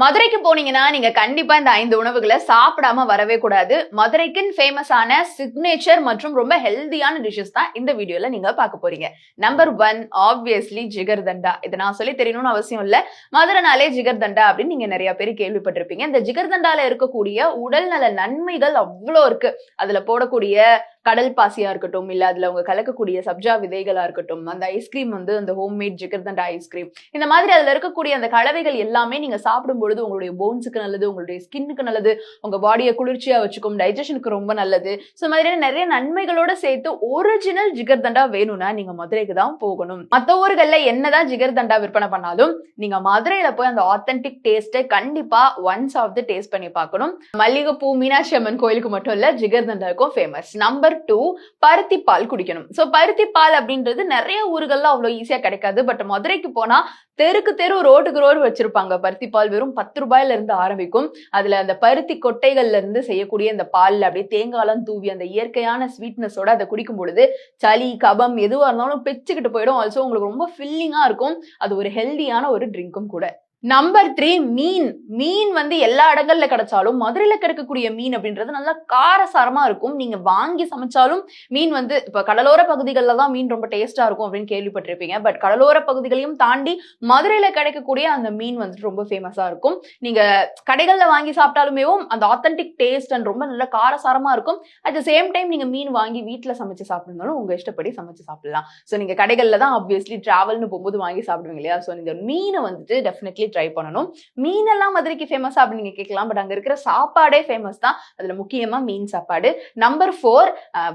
மதுரைக்கு போனீங்கன்னா நீங்க கண்டிப்பா இந்த ஐந்து உணவுகளை சாப்பிடாம வரவே கூடாது. மதுரைக்குன்னு ஃபேமஸான சிக்னேச்சர் மற்றும் ரொம்ப ஹெல்தியான டிஷ்ஷஸ் தான் இந்த வீடியோல நீங்க பார்க்க போறீங்க. Number one obviously Jigar Thanda இதை நான் சொல்லி தெரியணும்னு அவசியம் இல்ல. மதுரைனாலே ஜிகர் தண்டா அப்படின்னு நீங்க நிறைய பேர் கேள்விப்பட்டிருப்பீங்க. இந்த ஜிகர் தண்டால இருக்கக்கூடிய உடல்நல நன்மைகள் அவ்வளோ இருக்கு. அதுல போடக்கூடிய கடல் பாசியா இருக்கட்டும் இல்ல அதுல அவங்க கலக்கக்கூடிய சப்ஜா விதைகளா இருக்கட்டும் அந்த ஐஸ்கிரீம் வந்து அந்த ஹோம்மேட் ஜிகர்தண்டா ஐஸ்கிரீம் இந்த மாதிரி அதுல இருக்கக்கூடிய அந்த கலவைகள் எல்லாமே நீங்க சாப்பிடும் பொழுது உங்களுடைய போன்ஸுக்கு நல்லது உங்களுடைய ஸ்கின்னுக்கு நல்லது உங்க பாடியை குளிர்ச்சியா வச்சுக்கும் டைஜஷனுக்கு ரொம்ப நல்லது. ஸோ மாதிரியான நிறைய நன்மைகளோட சேர்த்து ஒரிஜினல் ஜிகர்தண்டா வேணும்னா நீங்க மதுரைக்கு தான் போகணும். மற்ற ஊர்கள்ல என்னதான் ஜிகர்தண்டா விற்பனை பண்ணாலும் நீங்க மதுரையில போய் அந்த ஆத்தென்டிக் டேஸ்ட்டை கண்டிப்பா ஒன்ஸ் ஆஃப் த டேஸ்ட் பண்ணி பார்க்கணும். மல்லிகைப்பூ மீனாட்சி அம்மன் கோயிலுக்கு மட்டும் இல்ல ஜிகர்தண்டாவுக்கும் ஃபேமஸ் நம்பர் டூ பருத்தி பால் குடிக்கணும். ஸோ பருத்தி பால் அப்படின்றது நிறைய ஊர்கள்ல அவ்வளோ ஈஸியாக கிடைக்காது. பட் மதுரைக்கு போனால் தெருக்கு தெரு ரோட்டுக்கு ரோடு வச்சிருப்பாங்க. பருத்தி பால் வெறும் பத்து ரூபாயில இருந்து ஆரம்பிக்கும். அதுல அந்த பருத்தி கொட்டைகள்ல இருந்து செய்யக்கூடிய அந்த பால்ல அப்படியே தேங்காலம் தூவி அந்த இயற்கையான ஸ்வீட்னஸோட அதை குடிக்கும் பொழுது சளி கபம் எதுவாக இருந்தாலும் பிச்சுக்கிட்டு போயிடும். ஆல்சோ உங்களுக்கு ரொம்ப ஃபில்லிங்காக இருக்கும். அது ஒரு ஹெல்தியான ஒரு ட்ரிங்க்கும் கூட. நம்பர் த்ரீ மீன். மீன் வந்து எல்லா இடங்கள்ல கிடைச்சாலும் மதுரையில கிடைக்கக்கூடிய மீன் அப்படின்றது நல்லா காரசாரமா இருக்கும். நீங்க வாங்கி சமைச்சாலும் மீன் வந்து இப்ப கடலோர பகுதிகளில் தான் மீன் ரொம்ப டேஸ்டா இருக்கும் அப்படின்னு கேள்விப்பட்டிருப்பீங்க. பட் கடலோர பகுதிகளையும் தாண்டி மதுரையில கிடைக்கக்கூடிய அந்த மீன் வந்துட்டு ரொம்ப ஃபேமஸா இருக்கும். நீங்க கடைகள்ல வாங்கி சாப்பிட்டாலுமேவும் அந்த ஆத்தென்டிக் டேஸ்ட் அண்ட் ரொம்ப நல்ல காரசாரமா இருக்கும். அட் த சேம் டைம் நீங்க மீன் வாங்கி வீட்டுல சமைச்சு சாப்பிடணும் உங்க இஷ்டப்படி சமைச்சு சாப்பிடலாம். ஸோ நீங்க கடைகள்ல தான் ஆப்வியஸ்லி டிராவல்னு போகும்போது வாங்கி சாப்பிடுவீங்க இல்லையா? ஸோ இந்த மீனை வந்துட்டு டெஃபினெட்லி ட்ரை பண்ணணும். மீனெல்லாம் மதுரைக்கு ஃபேமஸ் அப்படின்னு நீங்க கேட்கலாம். பட் அங்க இருக்கிற சாப்பாடே ஃபேமஸ் தான். அதுல முக்கியமா மீன் சாப்பாடு. Number four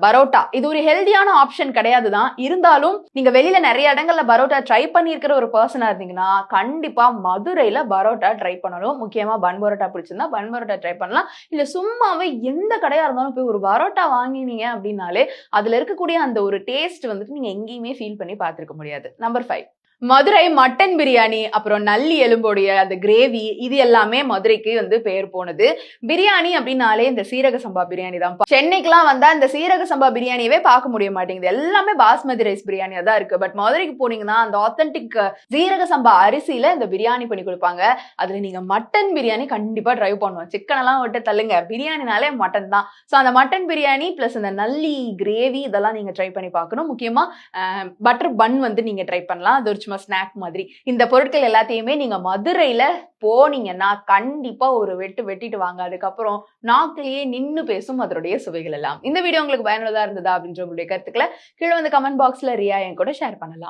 parotta. இது ஒரு ஹெல்தியான ஆப்ஷன் கிடையாது தான். இருந்தாலும் நீங்க வெளியில நிறைய இடங்கள்ல பரோட்டா ட்ரை பண்ணியிருக்கிற ஒரு பர்சனா இருந்தீங்கன்னா கண்டிப்பா மதுரையில பரோட்டா ட்ரை பண்ணணும். முக்கியமா பன் பரோட்டா பிடிச்சிருந்தா பன் பரோட்டா ட்ரை பண்ணலாம். இல்ல சும்மாவே எந்த கடையா இருந்தாலும் போய் ஒரு பரோட்டா வாங்கினீங்க அப்படின்னாலே அதுல இருக்கக்கூடிய அந்த ஒரு டேஸ்ட் வந்துட்டு நீங்க எங்கேயுமே ஃபீல் பண்ணி பார்த்துருக்க முடியாது. Number five Madurai mutton biryani அப்புறம் நல்லி எலும்போடைய அந்த கிரேவி இது எல்லாமே மதுரைக்கு வந்து பெயர் போனது. பிரியாணி அப்படின்னாலே இந்த சீரக சம்பா பிரியாணி தான். சென்னைக்குலாம் வந்தா இந்த சீரக சம்பா பிரியாணியவே பார்க்க முடிய மாட்டேங்குது. எல்லாமே பாஸ்மதி ரைஸ் பிரியாணியா தான் இருக்கு. பட் மதுரைக்கு போனீங்கன்னா அந்த ஆத்தென்டிக் சீரக சம்பா அரிசியில இந்த பிரியாணி பண்ணி கொடுப்பாங்க. அதுல நீங்க மட்டன் பிரியாணி கண்டிப்பா ட்ரை பண்ணுவோம் சிக்கன் எல்லாம் விட்டு தள்ளுங்க. பிரியாணினாலே மட்டன் தான். ஸோ அந்த மட்டன் பிரியாணி பிளஸ் அந்த நல்லி கிரேவி இதெல்லாம் நீங்க ட்ரை பண்ணி பார்க்கணும். முக்கியமா பட்டர் பன் வந்து நீங்க ட்ரை பண்ணலாம். அது ஒரு சும்மா ஸ்நாக் மாதிரி. இந்த பொருட்கள் எல்லாத்தையுமே நீங்க மதுரையில போனீங்கன்னா கண்டிப்பா ஒரு வெட்டு வெட்டிட்டு வாங்க. அதுக்கப்புறம் நாக்கிலேயே நின்னு பேசும் அதனுடைய சுவைகள் எல்லாம். இந்த வீடியோ உங்களுக்கு பயனுள்ளதா இருந்ததா அப்படின்ற உங்களுடைய கருத்துக்களை கீழே வந்து கமெண்ட் பாக்ஸ்ல ரியா என் கூட ஷேர் பண்ணலாம்.